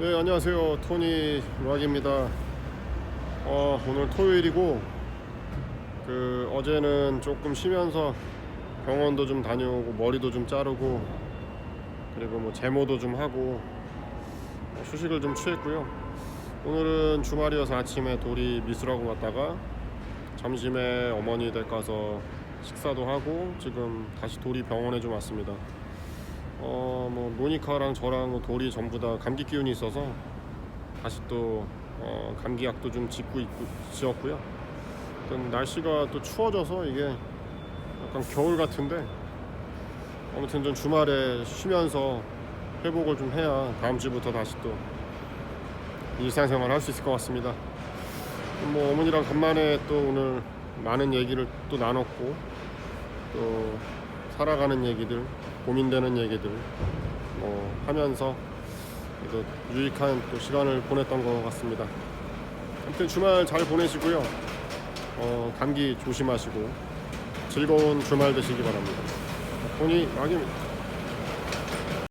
네 안녕하세요. 토니 락입니다. 어, 오늘 토요일이고 그 어제는 조금 쉬면서 병원도 좀 다녀오고 머리도 좀 자르고 그리고 뭐 제모도 좀 하고 어, 휴식을 좀 취했고요. 오늘은 주말이어서 아침에 도리 미술학원 갔다가 점심에 어머니 댁 가서 식사도 하고 지금 다시 도리 병원에 좀 왔습니다 모니카랑 저랑 돌이 전부 다 감기 기운이 있어서 다시 또 어, 감기약도 좀 짓고 있고 지었고요. 일단 날씨가 또 추워져서 이게 약간 겨울 같은데 아무튼 좀 주말에 쉬면서 회복을 좀 해야 다음 주부터 다시 또 일상생활 할 수 있을 것 같습니다. 뭐 어머니랑 간만에 또 오늘 많은 얘기를 또 나눴고 또 살아가는 얘기들 고민되는 얘기들 뭐 하면서 그래도 유익한 또 시간을 보냈던 것 같습니다. 아무튼 주말 잘 보내시고요. 어, 감기 조심하시고 즐거운 주말 되시기 바랍니다. 본이 막입니다.